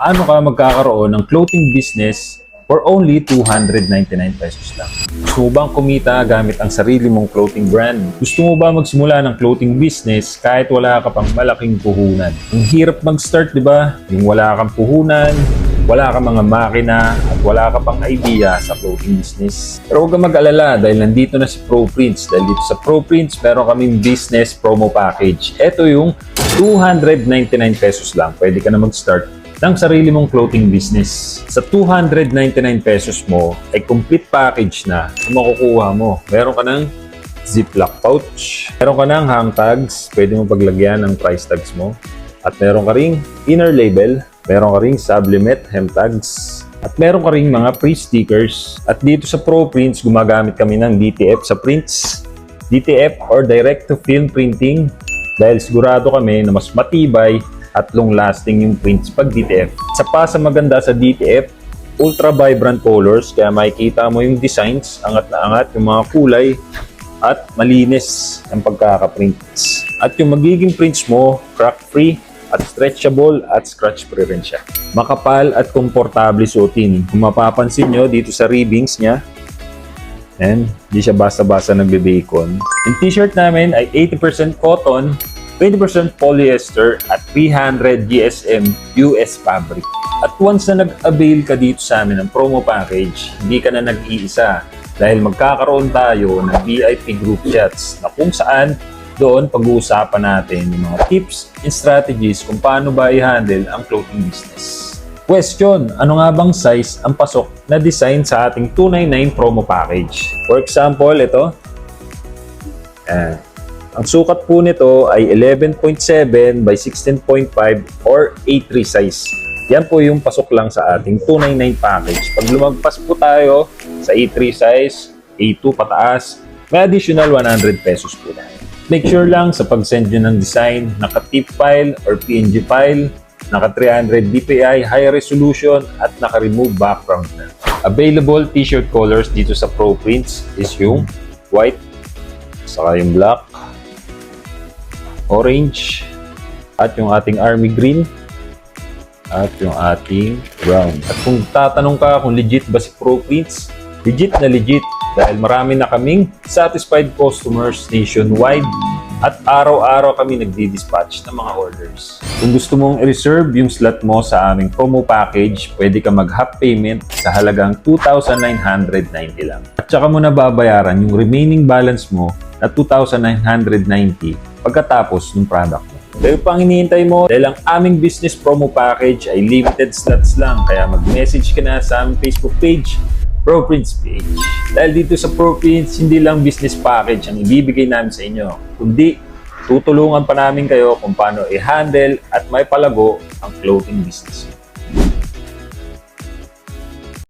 paano ka magkakaroon ng clothing business for only 299 pesos lang. Gusto mo bang kumita gamit ang sarili mong clothing brand? Gusto mo ba magsimula ng clothing business kahit wala ka pang malaking puhunan? Ang hirap mag-start, di ba? Yung wala kang puhunan, wala kang mga makina, at wala ka pang idea sa clothing business. Pero huwag kang mag-alala dahil nandito na si ProPrints. Dahil dito sa ProPrints, meron kaming business promo package. Ito yung 299 pesos lang. Pwede ka na mag-start ng sarili mong clothing business. Sa 299 pesos mo, ay complete package na makukuha mo. Meron ka ng ziplock pouch. Meron ka ng hang tags. Pwede mo paglagyan ng price tags mo. At meron ka ring inner label. Meron ka ring sublimate hem tags. At meron ka ring mga pre-stickers. At dito sa ProPrints, gumagamit kami ng DTF sa prints. DTF or direct to film printing dahil sigurado kami na mas matibay at long-lasting yung prints pag DTF. Sa pa sa maganda sa DTF, ultra vibrant colors kaya makikita mo yung designs, angat na angat, yung mga kulay at malinis ang pagkaka-prints. At yung magiging prints mo, crack-free at stretchable at scratch-free rin siya. Makapal at komportable suotin. Kung mapapansin nyo dito sa ribbings niya, and di siya basta-basta nagbe-bacon. Yung t-shirt namin ay 80% cotton, 20% polyester at 300 GSM US fabric. At once na nag-avail ka dito sa amin ng promo package, hindi ka na nag-iisa dahil magkakaroon tayo ng VIP group chats na kung saan doon pag-uusapan natin yung mga tips and strategies kung paano ba i-handle ang clothing business. Question, ano nga bang size ang pasok na design sa ating 299 promo package? For example, ito. Ayan. Ang sukat po nito ay 11.7 by 16.5 or A3 size. Yan po yung pasok lang sa ating 299 package. Pag lumagpas po tayo sa A3 size, A2 pataas, may additional 100 pesos po na. Make sure lang sa pag-send nyo ng design, naka-tip file or PNG file, naka 300 dpi high resolution at naka-remove background na. Available t-shirt colors dito sa Pro Prints is yung white, saka yung black, orange, at yung ating army green, at yung ating brown. At kung tatanong ka kung legit ba si Pro Prints, legit na legit dahil marami na kaming satisfied customers nationwide at araw-araw kami nagdi-dispatch ng mga orders. Kung gusto mong i-reserve yung slot mo sa aming promo package, pwede ka mag-half payment sa halagang 2,990 lang. At saka mo na babayaran yung remaining balance mo na 2,990 pagkatapos ng product mo. Dahil pang hinihintay mo, dahil ang aming business promo package ay limited slots lang, kaya mag-message ka na sa aming Facebook page ProPrints page. Dahil dito sa ProPrints, hindi lang business package ang ibibigay namin sa inyo, kundi tutulungan pa namin kayo kung paano i-handle at may palago ang clothing business.